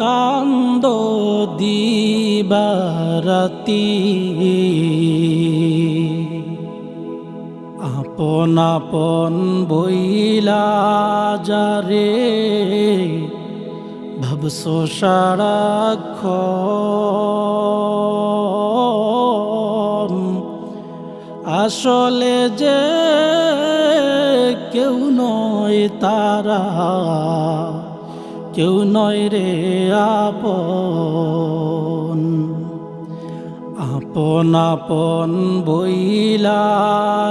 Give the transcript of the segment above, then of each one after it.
কান্দ দিবারতি আপন আপন বইলা যারে সারাক্ষণ। আসলে যে কেউ নয় তারা। কেউ নয় রে আপন। আপন আপন বইলা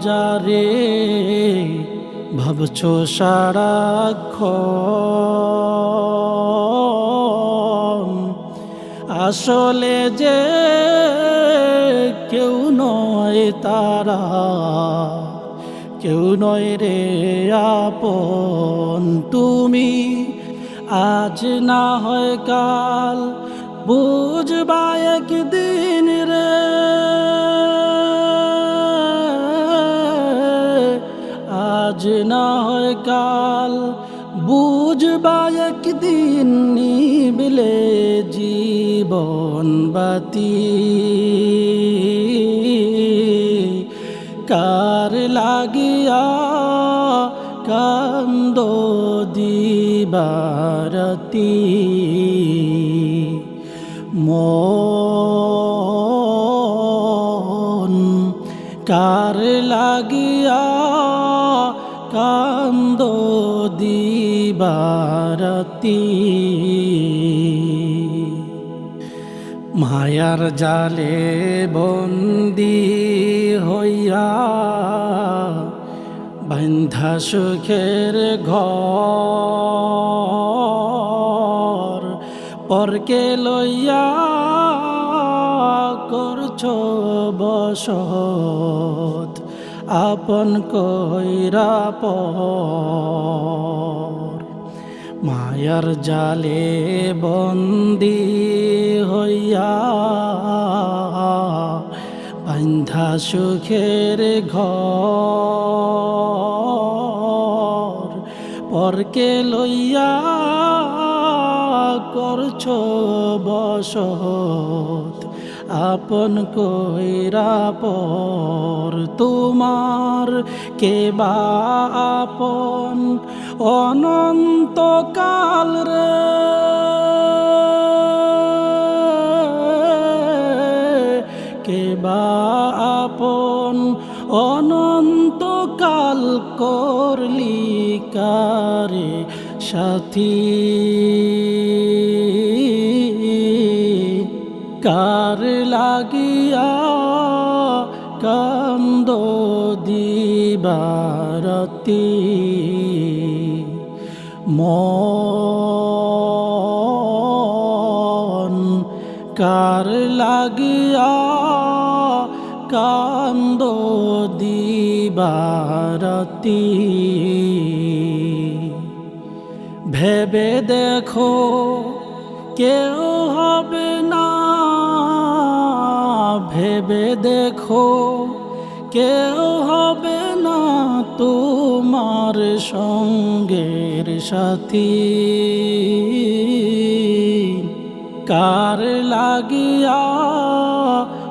যারে ভাবছ সারাক্ষণ। আসলে যে কেউ নয় তারা, কেউ নয় রে আপন। তুমি আজ না হয় কাল, বুঝবা একদিন রে। আজ না হয় কাল, বুঝবা একদিন নিবিলে জীবন বাতি। কার লাগিয়া কান্দ দিবারতি। মন কার লাগিয়া কান্দ দিবারতি। মায়ার জালে বন্দি হইয়া বান্ধা সুখের ঘর পরকে লইয়া করছ বসত আপন কইরা পর। মায়ার জালে বন্দি হইয়া বান্ধা সুখের ঘর পরকে লইয়া করছ বসত। আপন কইরা পর তোমার কে বা আপন। অনন্তকাল রে কে বা আপন? অনন্তকাল করলি কারে সাথী? কার লাগিয়া কান্দ দিবারতি? মন কার লাগিয়া কান্দ দিবারতি। ভেবে দেখো কেউ হবে না। ভেবে দেখো কেউ হবে না তোমার সঙ্গের সাথী। কার লাগিয়া